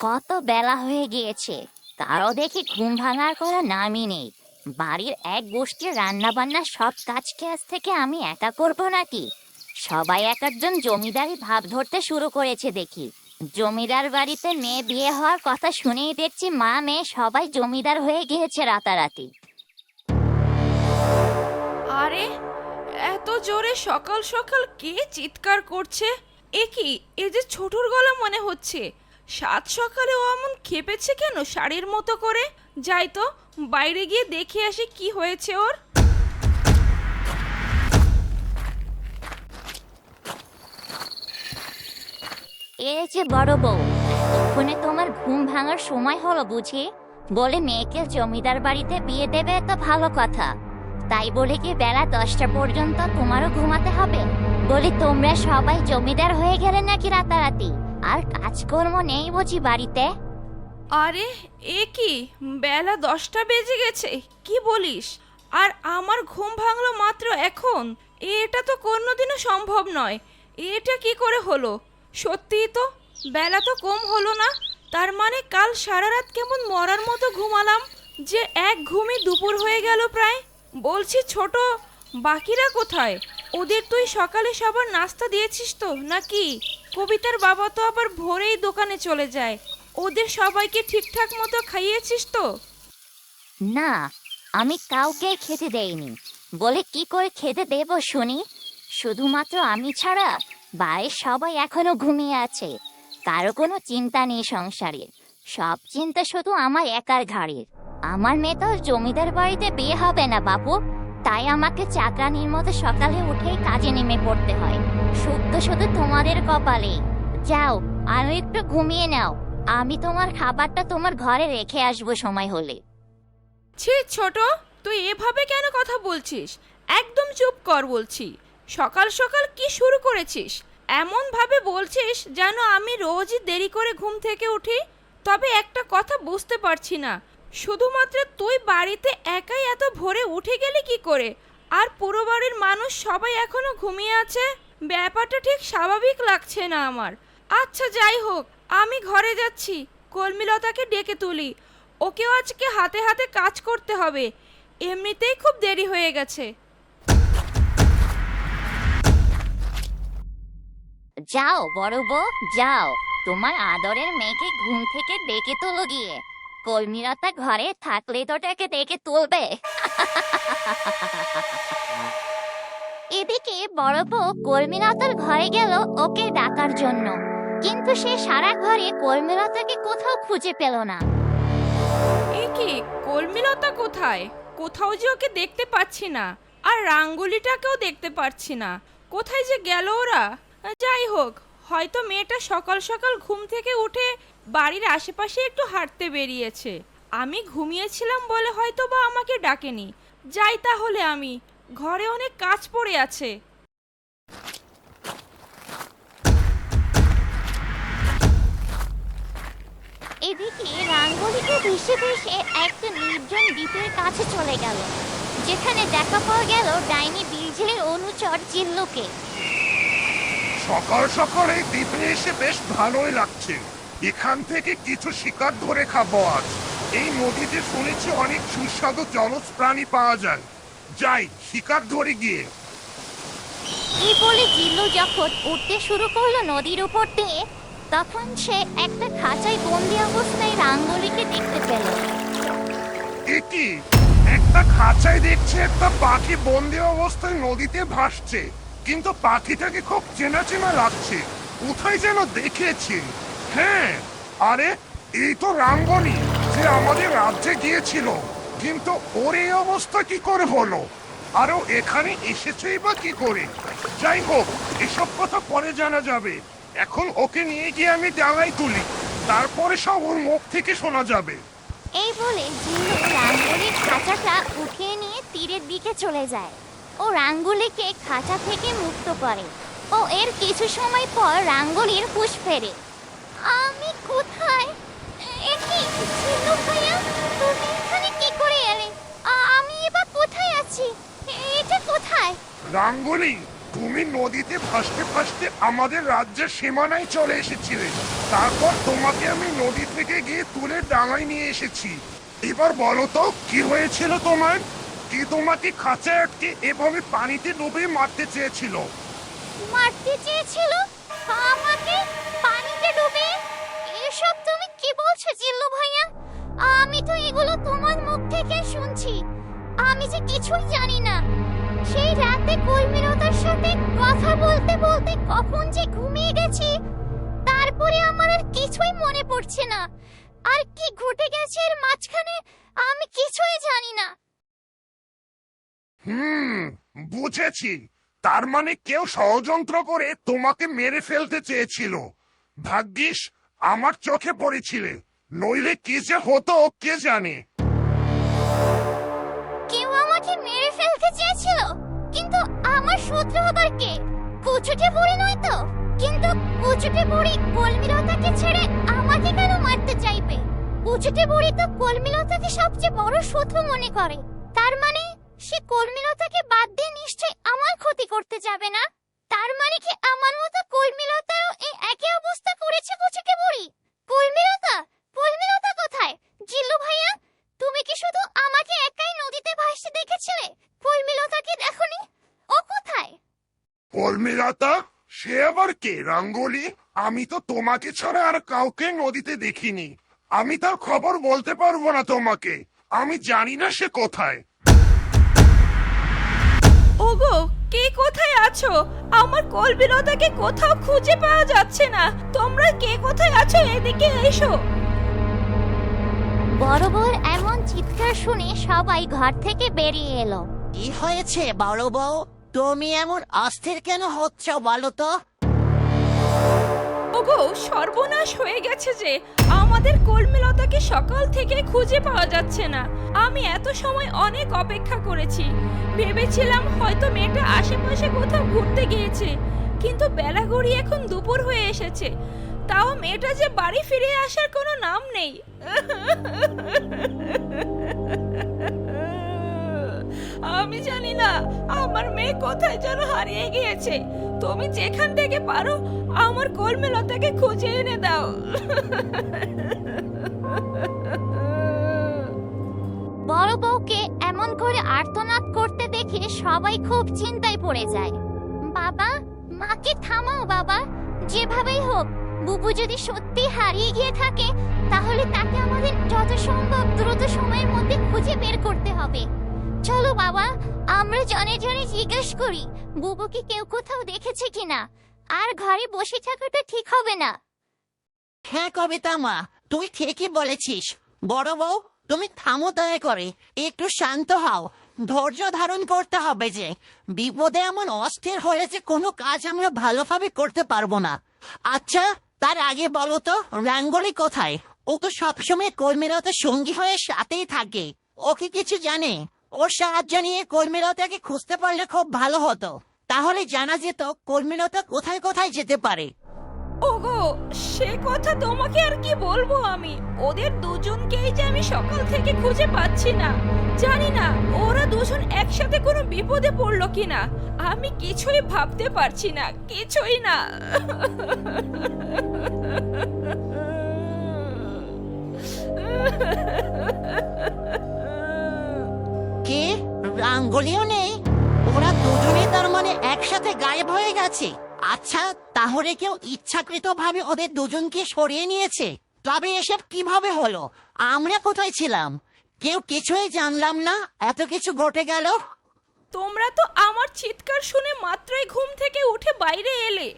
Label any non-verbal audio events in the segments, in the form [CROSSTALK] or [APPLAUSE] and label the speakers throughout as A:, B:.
A: কত বেলা হয়ে গিয়েছে? কারও দেখি ঘুম ভাঙার কোনো নামই নেই। বাড়ির এক গোষ্ঠীর রান্না বান্না সব কাজ কাজ থেকে আমি একা করব নাকি? সবাই এক একজন জমিদারি ভাব ধরতে শুরু করেছে দেখি। জমিদার বাড়িতে মেয়ে বিয়ে হওয়ার কথা শুনেই দেখছি মা মেয়ে সবাই জমিদার হয়ে গিয়েছে রাতারাতি।
B: আরে, এত জোরে সকাল সকাল কে চিৎকার করছে? এ কি, এ যে ছোটর গলা মনে হচ্ছে। সাত সকালে ও এমন খেপেছে কেন শাড়ির মতো করে? যাই তো, বাইরে গিয়ে দেখে আসি কি হয়েছে ওর।
A: এ যে বড় বউ এতক্ষণে তোমার ঘুম ভাঙার সময় হলো বুঝি? বলে মেয়েকে জমিদার বাড়িতে বিয়ে দেবে তো ভালো কথা। তাই বলে কি বেলা দশটা পর্যন্ত তোমারও ঘুমাতে হবে? বলি, তোমরা সবাই জমিদার হয়ে গেলে নাকি রাতারাতি? আর কাজকর্ম নেই বুঝি বাড়িতে?
B: আরে, এ কি? বেলা দশটা বেজে গেছে, কি বলিস? আর আমার ঘুম ভাঙলো মাত্র এখন। এটা তো কোনোদিনও সম্ভব নয়। এটা কি করে হলো? সত্যিই তো, বেলা তো কম হলো না। তার মানে কাল সারা রাত কেমন মরার মতো ঘুমালাম, যে এক ঘুমে দুপুর হয়ে গেল প্রায়। বলছি ছোট, বাকিরা কোথায়? ওদের তুই সকালে সবার নাস্তা দিয়েছিস তো, নাকি? কবিতার বাবা তো আবার ভোরেই দোকানে চলে যায়। ওদের সবাইকে ঠিকঠাক মতো খাইয়েছিস তো?
A: না, আমি কাউকে খেতে দেইনি। বলে কি করে খেতে দেব শুনি? শুধুমাত্র আমি ছাড়া বাড়ির সবাই এখনও ঘুমিয়ে আছে। কারও কোনো চিন্তা নেই সংসারের। সব চিন্তা শুধু আমার একার ঘাড়ের। আমার মেয়ে তো জমিদার বাড়িতে বিয়ে হবে না, বাপু। তাই আমাকে চাকরানির মতো সকালে উঠেই কাজে নেমে পড়তে হয়। শুদ্ধ শুধু তোমাদের কপালে যাও, আরও একটু ঘুমিয়ে নাও। আমি তোমার খাবারটা তোমার ঘরে রেখে আসব সময় হলে।
B: ছি, ছোট, তুই এভাবে কেন কথা বলছিস? একদম চুপ কর বলছি। সকাল সকাল কি শুরু করেছিস? এমন ভাবে বলছিস যেন আমি রোজই দেরি করে ঘুম থেকে উঠি। তবে একটা কথা বুঝতে পারছি না। শুধুমাত্র তুই বাড়িতে একাই এত ভোরে উঠে গেলি কি করে? আর পুরো বাড়ির মানুষ সবাই এখনও ঘুমিয়ে আছে? ব্যাপারটা ঠিক স্বাভাবিক লাগছে না আমার। আচ্ছা যাই হোক, আমি ঘরে যাচ্ছি। কলমিলতাকে ডেকে তুলি। ওকেও আজকে হাতে হাতে কাজ করতে হবে। এমনিতেই খুব দেরি হয়ে গেছে।
A: যাও, বড় বউ, যাও। তোমার আদরের মেয়েকে ঘুম থেকে ডেকে তোলো গিয়ে। কর্মীরতা ঘরে থাকলে তো তাকে ডেকে তুলবে। এদিকে বড় বউ কর্মীরতার ঘরে গেল ওকে ডাকার জন্য। কিন্তু সে সারা ঘরে কর্মীরতাকে কোথাও খুঁজে পেল না।
B: এ কি, কলমিলতা কোথায়? কোথাও যে ওকে দেখতে পাচ্ছি না, আর রাঙ্গুলিটাকেও দেখতে পাচ্ছি না। কোথায় যে গেল ওরা? যাই হোক, হয়তো মেয়েটা সকাল সকাল ঘুম থেকে উঠে বাড়ির আশেপাশে একটু হাঁটতে বেরিয়েছে। আমি ঘুমিয়েছিলাম বলে হয়তো বা আমাকে ডাকেনি। যাই তাহলে আমি ঘরে অনেক কাজ পড়ে আছে।
A: এদিকে রাঙ্গলিকে ভেসে ভেসে একটা নির্জন দ্বীপের কাছে চলে গেল যেখানে দেখা পাওয়া গেল ডাইনি বীরঝের অনুচর জিল্লুকে।
C: সকাল সকাল এই দ্বীপে এসে বেশ ভালোই লাগছে। এখান থেকে কিছু শিকার ধরে খাব আজ। এই নদীতে শুনেছি অনেক সুস্বাদু জলজ প্রাণী পাওয়া যায়। যাই শিকার ধরে গিয়ে।
A: এই বলে জিল্লু যখন উঠতে শুরু করল নদীর উপর দিয়ে তখন সে একটা খাঁচায় বন্দি অবস্থায় রাঙ্গলিকে দেখতে পেল।
C: এটি একটা খাঁচায় দেখছে একটা পাখি বন্দি অবস্থায় নদীতে ভাসছে কিন্তু পাখিটাকে খুব চেনা চেনা লাগছে। কোথায় যেন দেখেছি। হ্যাঁ আরে, এই তো রাঙ্গনি যে আমাদের রাজ্যে গিয়েছিল। কিন্তু ওর এই অবস্থা কি করে হলো? আরও এখানে এসেছেই বা কি করে? যাই হোক, এসব কথা পরে জানা যাবে। এখন ওকে নিয়ে গিয়ে আমি ডাঙায় তুলি, তারপরে সব ওর মুখ থেকে শোনা যাবে।
A: এই বলে জিনু রাঙ্গুলির খাঁচাটা উঠিয়ে নিয়ে তীরের দিকে চলে যায়। ও রাঙ্গুলিকে খাঁচা থেকে মুক্ত করে। ও এর কিছু সময় পর রাঙ্গুলির হুঁশ ফেরে। আমি কোথায়? এ কি ভাইয়া তুমি এখানে কি করে এলে? আমি এবার কোথায় আছি? এটা কোথায়?
C: রাঙ্গুলি তুমি নদীতে ভাসতে ভাসতে আমাদের রাজ্যের সীমানায় চলে এসেছিলে। তারপর তোমাকে আমি নদী থেকে গিয়ে তুলে ডাঙায় নিয়ে এসেছি। এবার বলো তো কি হয়েছিল তোমার? কি তোমাকে খাঁচায় আটকে এভাবে পানিতে ডুবে মারতে চেয়েছিল?
A: মারতে চেয়েছিল? তো এগুলো তোমার মুখ থেকে শুনছি। আমি যে কিছুই জানি না। সেই রাতে কর্মীরতার সাথে কথা বলতে বলতে কখন যে ঘুমিয়ে গেছি, তারপরে আমার আর কিছুই মনে পড়ছে না। আর কি ঘটে গেছে এর মাঝখানে, আমি কিছুই জানি না।
C: হুম, বুঝেছি। তার মানে কেউ ষড়যন্ত্র করে তোমাকে মেরে ফেলতে চেয়েছিল। ভাগ্যিস, আমার চোখে পড়েছিলে। নইলে কি যে হতো কে জানে?
A: কেউ আমাকে মেরে ফেলতে চেয়েছিল, কিন্তু আমার শত্রু আবার কে? কুচুটে তো? কিন্তু কুচুটে কলমিলতাকে ছেড়ে আমাকে কেন মারতে চাইবে? কুচুটে তো কলমিলতাকে সবচেয়ে বড় শত্রু মনে করে। তার মানে সে কলমিলতাকে বাদ দিয়ে নিশ্চয়ই আমার ক্ষতি করতে যাবে না? তার মানে কি আমার মতো কলমিলতারও এই একই অবস্থা করেছে কুচুটে বুড়ি? কলমিলতা কলমিলতা কোথায়? জিল্লু ভাইয়া তুমি কি শুধু আমাকে একাই নদীতে ভাসতে দেখেছিলে? কলমিলতাকে দেখনি? ও কোথায়?
C: কলমিলাতা সে আবার কে রাঙ্গলি? আমি তো তোমাকে ছাড়া আর কাউকে নদীতে দেখিনি। আমি তার খবর বলতে পারব না তোমাকে। আমি জানি না সে কোথায়।
B: ওগো কে কোথায় আছো? আমার কলবিলতাকে কোথাও খুঁজে পাওয়া যাচ্ছে না। তোমরা কে কোথায় আছো? এদিকে এসো।
A: বড় বউর এমন চিৎকার শুনে সবাই ঘর থেকে বেরিয়ে এলো।
D: কি হয়েছে বড় বউ তুমি এমন অস্থির কেন হচ্ছ বলো তো?
B: ওগো সর্বনাশ হয়ে গেছে যে আমাদের কলমিলতাকে সকাল থেকে খুঁজে পাওয়া যাচ্ছে না। আমি এত সময় অনেক অপেক্ষা করেছি। ভেবেছিলাম হয়তো মেয়েটা আশেপাশে কোথাও ঘুরতে গিয়েছে কিন্তু বেলা গড়িয়ে এখন দুপুর হয়ে এসেছে। তাও মেয়েটা যে বাড়ি ফিরে আসার কোনো নাম নেই। আমি জানি না আমার মেয়ে কোথায় যেন হারিয়ে গিয়েছে। তুমি যেখান থেকে পারো আমার কলমেলতাকে খুঁজে এনে দাও।
A: বড় বউকে এমন করে আর্তনাদ করতে দেখে সবাই খুব চিন্তায় পড়ে যায়। বাবা, মাকে থামাও বাবা, যেভাবেই হোক। বুবু যদি সত্যি হারিয়ে গিয়ে থাকে, তাহলে তাকে আমাদের যত সম্ভব দ্রুত সময়ের মধ্যে খুঁজে বের করতে হবে। চলো বাবা, আমরা জনে জনে জিজ্ঞেস করি বুবুকে কেউ কোথাও দেখেছে কিনা? আর ঘরে বসে থাকাটা ঠিক হবে না।
D: হ্যাঁ কবিতা মা, তুই ঠিকই বলেছিস। বড় বউ, তুমি থামো দয়া করে, একটু শান্ত হও। ধৈর্য ধারণ করতে হবে যে, বিপদে এমন অস্থির হয়েছে কোনো কাজ আমরা ভালোভাবে করতে পারব না। আচ্ছা তার আগে বলো তো, রাঙ্গলি কোথায়? ও তো সবসময় কর্মীরতা সঙ্গী হয়ে সাথেই থাকে। ও কি কিছু জানে? ওর সাহায্য নিয়ে কর্মীরতাকে খুঁজতে পারলে খুব ভালো হতো। তাহলে জানা যেত কর্মীরতা কোথায় কোথায় যেতে পারে।
B: ওগো, সে কথা তোমাকে আর কি বলব আমি? ওদের দুজনকেই যে আমি সকাল থেকে খুঁজে পাচ্ছি না। জানি না, ওরা দুজন একসাথে কোনো বিপদে পড়ল কিনা। আমি কিছুই ভাবতে পারছি না, কিছুই না।
D: কে? রাঙ্গলিও নেই? ওরা দুজনে তার মানে একসাথে গায়েব হয়ে গেছে। আচ্ছা তাহলে কেউ ইচ্ছাকৃত ভাবে ওদের দুজনকে সরিয়ে নিয়েছে? তবে এসব কীভাবে হলো? আমরা কোথায় ছিলাম? কেউ কিছুই জানলাম না। এত কিছু ঘটে গেল।
B: তোমরা তো আমার চিৎকার শুনে মাত্রই ঘুম থেকে উঠে বাইরে এলে।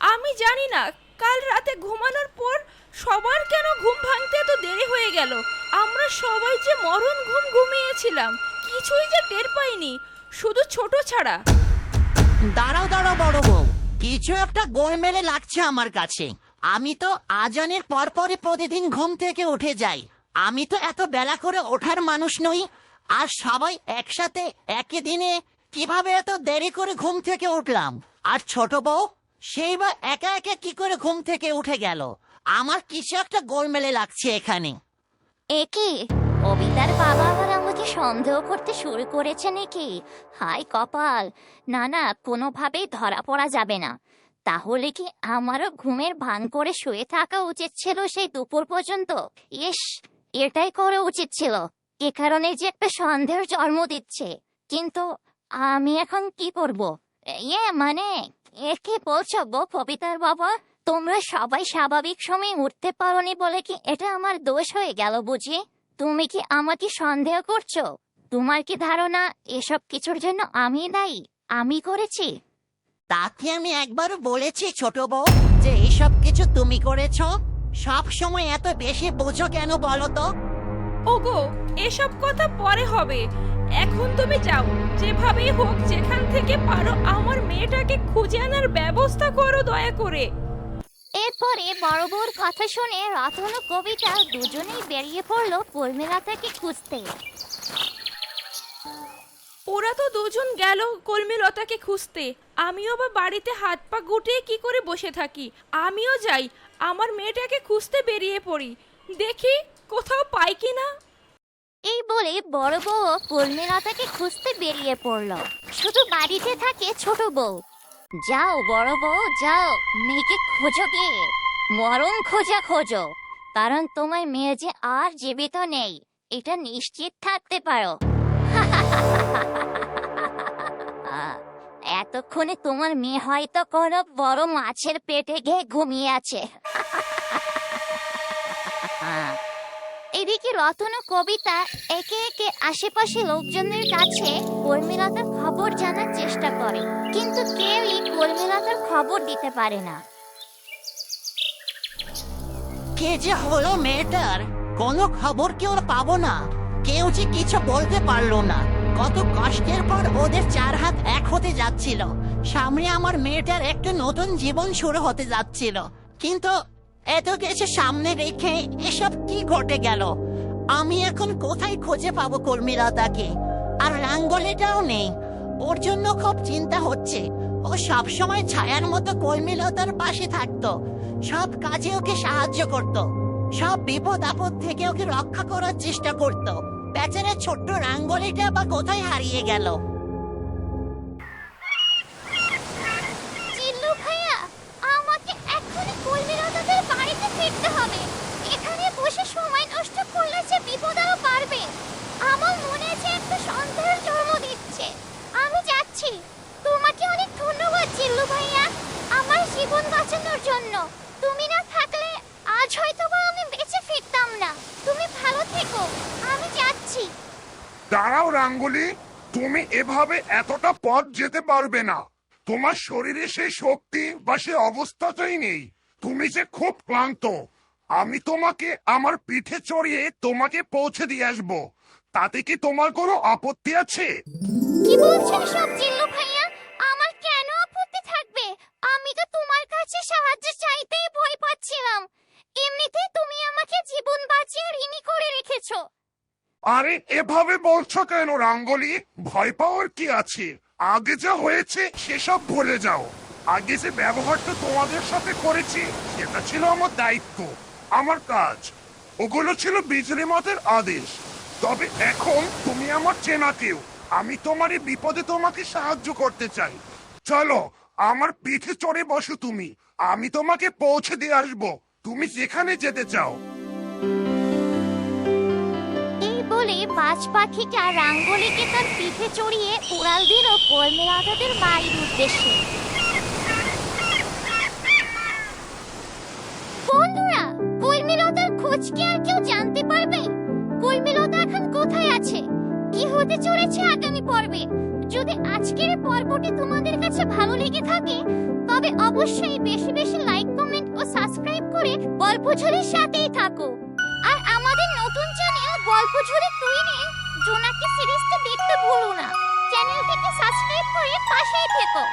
B: আমি জানি না কাল রাতে ঘুমানোর পর সবার কেন ঘুম ভাঙতে এত দেরি হয়ে গেল? আমরা সবাই যে মরণ ঘুম ঘুমিয়েছিলাম কিছুই যে টের পাইনি। শুধু ছোট ছাড়া।
D: দাঁড়াও দাঁড়াও বড় বউ। কিছু একটা গোলমেলে লাগছে আমার কাছে। আমি তো আজানের পর পরে প্রতিদিন ঘুম থেকে উঠে যাই। আমি তো এত বেলা করে ওঠার মানুষ নই, আর সবাই একসাথে একই দিনে কীভাবে এত দেরি করে ঘুম থেকে উঠলাম? আর ছোট বউ, সেই বা একা একা কি করে ঘুম থেকে উঠে গেল? আমার কিছু একটা গোলমেলে লাগছে এখানে।
A: একে কবিতার বাবা আবার আমাকে সন্দেহ করতে শুরু করেছে নাকি? হাই কপাল। না না, কোনোভাবেই ধরা পড়া যাবে না। তাহলে কি আমারও ঘুমের ভান করে শুয়ে থাকা উচিত ছিল সেই দুপুর পর্যন্ত? ইস এটাই করা উচিত ছিল। এ কারণে যে একটা সন্দেহের জন্ম দিচ্ছে। কিন্তু আমি এখন কি করব? ইয়ে মানে একে বলছো গো কবিতার বাবা? তোমরা সবাই স্বাভাবিক সময়ে উঠতে পারোনি বলে কি এটা আমার দোষ হয়ে গেল বুঝি? তুমি কি আমাকে সন্দেহ করছ? তোমার কি ধারণা এসব কিছুর জন্য আমি দায়ী? আমি করেছি।
D: তাকে আমি একবারও বলেছি ছোট বউ যে এসব কিছু তুমি করেছ। সব সময় এত বেশি বোঝো কেন বলো তো?
B: ওগো এসব কথা পরে হবে। এখন তুমি যাও। যেভাবেই হোক যেখান থেকে পারো আমার মেয়েটাকে খুঁজে আনার ব্যবস্থা করো দয়া করে।
A: এরপরে বড় বউর কথা শুনে রতন ও কবিতা দুজনেই বেরিয়ে পড়ল কর্মীলতাকে খুঁজতে।
B: ওরা তো দুজন গেল কলমিলতাকে খুঁজতে। আমিও বা বাড়িতে হাত পা গুটিয়ে কি করে বসে থাকি? আমিও যাই। আমার মেয়েটাকে খুঁজতে বেরিয়ে পড়ি। দেখি কোথাও পাই কি না
A: এই বলে বড় বউ কর্মীলতাকে খুঁজতে বেরিয়ে পড়ল। শুধু বাড়িতে থাকে ছোট বউ। যাও বড় বউ, যাও, মেয়েকে খোঁজো গিয়ে। মরণ খোঁজা খোঁজো, কারণ তোমার মেয়ে যে আর জীবিত নেই, এটা নিশ্চিত থাকতে পারো। [LAUGHS] এতক্ষণে তোমার মেয়ে হয়তো কোনো বড় মাছের পেটে গিয়ে ঘুমিয়ে আছে। এদিকে রতন ও কবিতা একে একে আশেপাশে লোকজনের কাছে কর্মীলতার খবর জানার চেষ্টা করে, কিন্তু কেউই কর্মীলতার খবর দিতে পারে না।
D: কে যে হলো মেয়েটার? কোনো খবর কেউ পাবো না? কেউ যে কিছু বলতে পারল না। কত কষ্টের পর ওদের চার হাত এক হতে যাচ্ছিল। সামনে আমার মেয়েটার একটা নতুন জীবন শুরু হতে যাচ্ছিল। কিন্তু এত কিছু সামনে রেখে এসব কি ঘটে গেল? আমি এখন কোথায় খুঁজে পাবো কর্মীলতাকে? আর রাঙ্গলিটাও নেই। ওর জন্য খুব চিন্তা হচ্ছে। ও সব সময় ছায়ার মতো কর্মীলতার পাশে থাকতো। সব কাজে ওকে সাহায্য করত। সব বিপদ আপদ থেকে ওকে রক্ষা করার চেষ্টা করত। বেচারা ছোট্ট রাঙ্গলিটা বা কোথায় হারিয়ে গেল
A: চিল্লু ভাইয়া আমাকে এক্ষুনি কর্মীলতাদের বাড়িতে ফিরতে হবে এখানে বসে সময় নষ্ট করলে যে বিপদ আরও বাড়বে আমার মনে যে একটা সন্দেহের জন্ম দিচ্ছে আমি যাচ্ছি তোমাকে অনেক ধন্যবাদ চিল্লু ভাইয়া আমার জীবন বাঁচানোর জন্য তুমি না থাকলে আজ হয়তো বা আমি বেঁচে ফিরতাম না তুমি ভালো থেকো আমি যাচ্ছি
C: দাঁড়াও রাঙ্গুলি, তুমি এভাবে এতটা পথ যেতে পারবে না। তোমার শরীরে সেই শক্তি বা সে অবস্থাটাই নেই। তুমি যে খুব ক্লান্ত। আমি তোমাকে আমার পিঠে চড়িয়ে তোমাকে পৌঁছে দিয়ে আসব। তাতে কি তোমার কোনো আপত্তি আছে?
A: কি বলছেন সব
C: আরে, এভাবে বলছো কেন, রাঙ্গলি? ভয় পাওয়ার কি আছে? আগে যা হয়েছে, সেসব ভুলে যাও। আগে যে ব্যবহারটা তোমাদের সাথে করেছি, সেটা ছিল আমার দায়িত্ব, আমার কাজ। ওগুলো ছিল বিজলি মতের আদেশ। তবে এখন তুমি আমার চেনা কেউ। আমি তোমার এই বিপদে তোমাকে সাহায্য করতে চাই। চলো, আমার পিঠে চড়ে বসো তুমি। আমি তোমাকে পৌঁছে দিয়ে আসব। তুমি যেখানে যেতে চাও।
A: বলে পাঁচ পাখিকে রাঙ্গলিকে তার পিঠে চড়িয়ে উড়াল দিল কর্মীরাধাদের বাড়ির উদ্দেশ্যে। বন্ধুরা কর্মীলতার খোঁজ কি আর কেউ জানতে পারবে? কর্মীলতা এখন কোথায় আছে? কি হতে চলেছে আগামী পর্বে? যদি আজকের পর্বটি তোমাদের কাছে ভালো লেগে থাকে, তবে অবশ্যই বেশি বেশি লাইক কমেন্ট ও সাবস্ক্রাইব করে গল্পঝুলির সাথেই থাকো। চ্যানেল তুই টুইনে জোনাকি সিরিজটা দেখতে ভুলো না। চ্যানেলটিকে সাবস্ক্রাইব করে পাশেই থেকো।